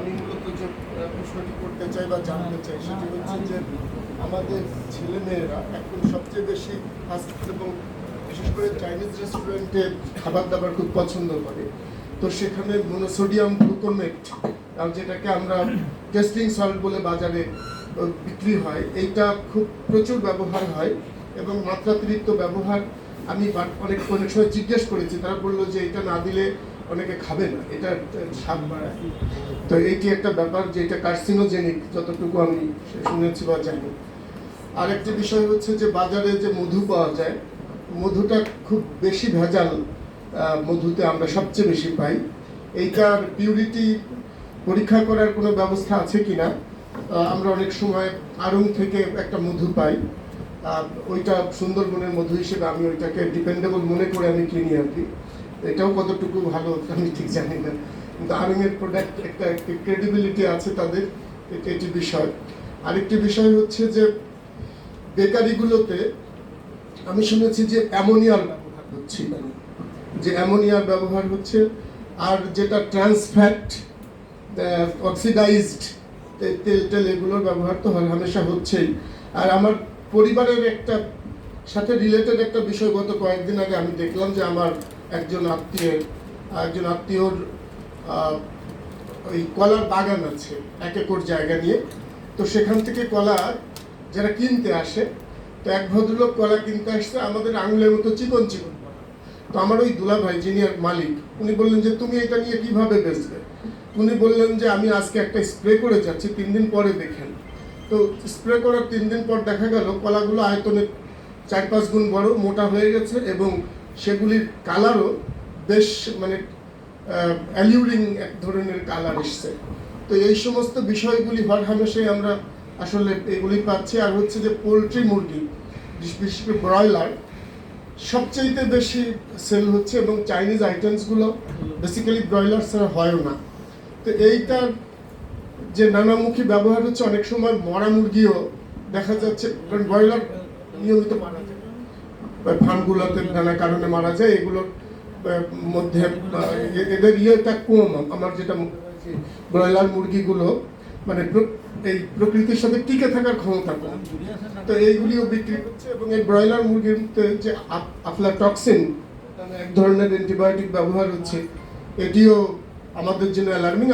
আমি মূলত যে প্রশ্নটি করতে চাই বা জানতে চাই সেটি হচ্ছে যে আমাদের ছেলে মেয়েরা এখন সবচেয়ে বেশি ফাস্ট এবং বিশেষ করে চাইনিজ রেস্টুরেন্টে খাবার দাবার খুব পছন্দ করে। তো সেখানে মনোসোডিয়াম গ্লুকোমেট যেটাকে আমরা টেস্টিং সল্ট বলে বাজারে বিক্রি হয়, এইটা খুব প্রচুর ব্যবহার হয় এবং মাত্রাতিরিক্ত ব্যবহার আমি অনেক অনেক সময় জিজ্ঞেস করেছি। তারা বলল যে এটা না দিলে অনেকে খাবে না এটা স্বাদ বাড়ায় তো এইটি একটা ব্যাপার যে এটা কার্সিনোজেনিক, যতটুকু আমি শুনেছি বা জানি। আরেকটি বিষয় হচ্ছে যে বাজারে যে মধু পাওয়া যায়, মধুটা খুব বেশি ভেজাল মধুতে আমরা সবচেয়ে বেশি পাই। এইটার পিউরিটি পরীক্ষা করার কোনো ব্যবস্থা আছে কি না আমরা অনেক সময় আড়ং থেকে একটা মধু পাই। ওইটা সুন্দরবনের মধু হিসেবে আমি ওইটাকে ডিপেন্ডেবল মনে করে আমি কিনি আর কি। এটাও কতটুকু ভালো আমি ঠিক জানি না। কিন্তু আরঙের প্রোডাক্ট একটা ক্রেডিবিলিটি আছে তাদের এটি বিষয়। আরেকটি বিষয় হচ্ছে যে বেকারিগুলোতে আমি শুনেছি যে অ্যামোনিয়ার ব্যবহার হচ্ছে। যে অ্যামোনিয়ার ব্যবহার হচ্ছে, আর যেটা ট্রান্সফ্যাট অক্সিডাইজড তেল টেল এগুলোর ব্যবহার তো হামেশা হচ্ছেই। আর আমার পরিবারের একটা সাথে রিলেটেড একটা বিষয় গত কয়েকদিন আগে আমি দেখলাম যে আমার একজন আত্মীয়ের একজন আত্মীয়র ওই কলার বাগান আছে, এক একর জায়গা নিয়ে। তো সেখান থেকে কলা যারা কিনতে আসে, তো এক ভদ্রলোক কলা কিনতে আসছে, আমাদের আঙুলের মতো চিকন চিকন। তো আমার ওই দুলা ভাই যিনি মালিক, উনি বললেন যে, তুমি এটা নিয়ে কীভাবে বেচবে? উনি বললেন যে, আমি আজকে একটা স্প্রে করে যাচ্ছি, তিন দিন পরে দেখেন। তো স্প্রে করার তিন দিন পর দেখা গেল, কলাগুলো আয়তনে চার পাঁচ গুণ বড়, মোটা হয়ে গেছে এবং সেগুলির কালারও বেশ মানে অ্যালিউরিং এক ধরনের কালার এসছে। তো এই সমস্ত বিষয়গুলি হর হামেশাই আমরা আসলে এগুলি পাচ্ছি। আর হচ্ছে যে পোলট্রি মুরগি, বিশ- বিশেষ করে ব্রয়লার সবচাইতে বেশি সেল হচ্ছে এবং চাইনিজ আইটেমসগুলো বেসিক্যালি ব্রয়লার ছাড়া হয়ও না। তো এইটার যে নানামুখী ব্যবহার হচ্ছে, অনেক সময় মরা মুরগিও দেখা যাচ্ছে, কারণ ব্রয়লার নিয়মিত মারা ফার্মগুলোতে নানা কারণে মারা যায়, এগুলোর মধ্যে এদের ইয়েটা কম। আমার যেটা ব্রয়লার মুরগিগুলো মানে এই প্রকৃতির সাথে টিকে থাকার ক্ষমতা কম। তো এইগুলিও বিক্রি হচ্ছে এবং এই ব্রয়লার মুরগিতে যে আফলাটক্সিন এক ধরনের অ্যান্টিবায়োটিক ব্যবহার হচ্ছে, এটিও আমাদের জন্য অ্যালার্মিং